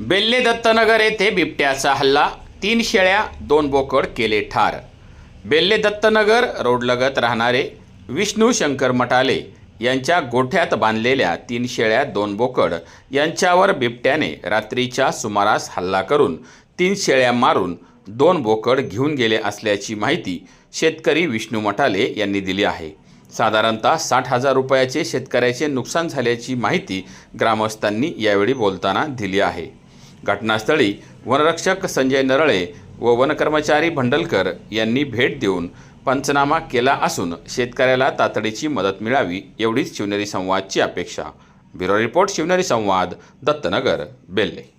बेल्ले दत्तनगर येथे बिबट्याचा हल्ला. तीन शेळ्या दोन बोकड केले ठार. बेल्ले दत्तनगर रोडलगत राहणारे विष्णू शंकर मटाले यांच्या गोठ्यात बांधलेल्या तीन शेळ्या दोन बोकड यांच्यावर बिबट्याने रात्रीच्या सुमारास हल्ला करून तीन शेळ्या मारून दोन बोकड घेऊन गेले असल्याची माहिती शेतकरी विष्णू मटाले यांनी दिली आहे. साधारणतः साठ हजार रुपयाचे शेतकऱ्याचे नुकसान झाल्याची माहिती ग्रामस्थांनी यावेळी बोलताना दिली आहे. घटनास्थळी वनरक्षक संजय नरळे व वनकर्मचारी भंडलकर यांनी भेट देऊन पंचनामा केला असून शेतकऱ्याला तातडीची मदत मिळावी एवढीच शिवनेरी संवादची अपेक्षा. ब्युरो रिपोर्ट शिवनेरी संवाद दत्तनगर बेल्ले.